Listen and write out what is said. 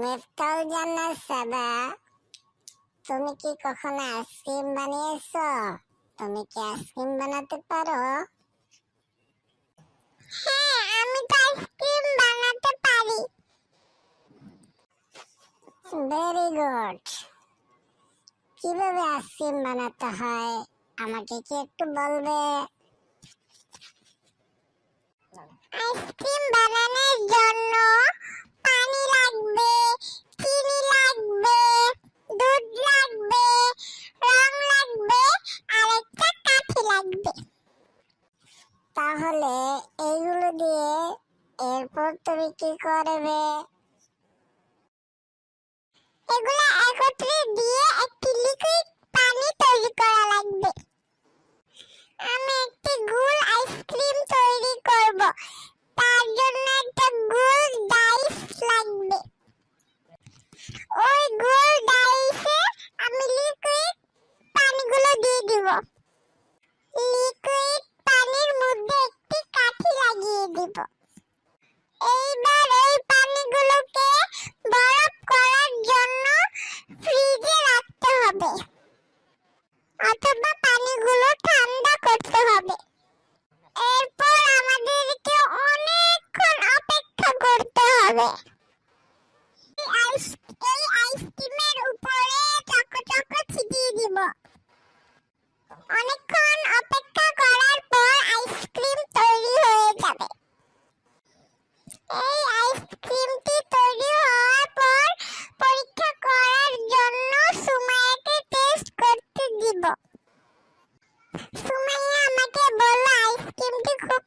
মিফতাল জান্নাত সাবা তুমি কি কখনো আইসক্রিম বানিয়েছো? তুমি কি আইসক্রিম বানাতে পারো হ্যাঁ আমি তো আইসক্রিম বানাতে পারি। ভেরি গুড কীভাবে আইসক্রিম বানাতে হয়? আমাকে কি একটু বলবে? আইসক্রিম বানানোর তাহলে এইগুলো দিয়ে এরপর তুমি কি করবে? এগুলো একত্রে দিয়ে একটি লিকুইড পানি তৈরি করা লাগবে আমি একটি গুল আইসক্রিম তৈরি করব তার জন্য একটা গুল ডাইস লাগবে ওই গুল ডাইসে আমি লিকুইড পানিগুলো দিয়ে দিব লিকুইড পানির মধ্যে একটি কাঠি লাগিয়ে দিব এইবার এই পানিগুলোকে বরফ করার জন্য ফ্রিজে রাখতে হবে। অথবা পানিগুলো ঠান্ডা করতে হবে। এরপর আমাদেরকে অনেকক্ষণ অপেক্ষা করতে হবে। এই আইস, এই আইসক্রিমের উপরে চকো চকো ছিটিয়ে দিব। অনেক সুমাইয়া আমাকে বলল আইসক্রিমটি খুব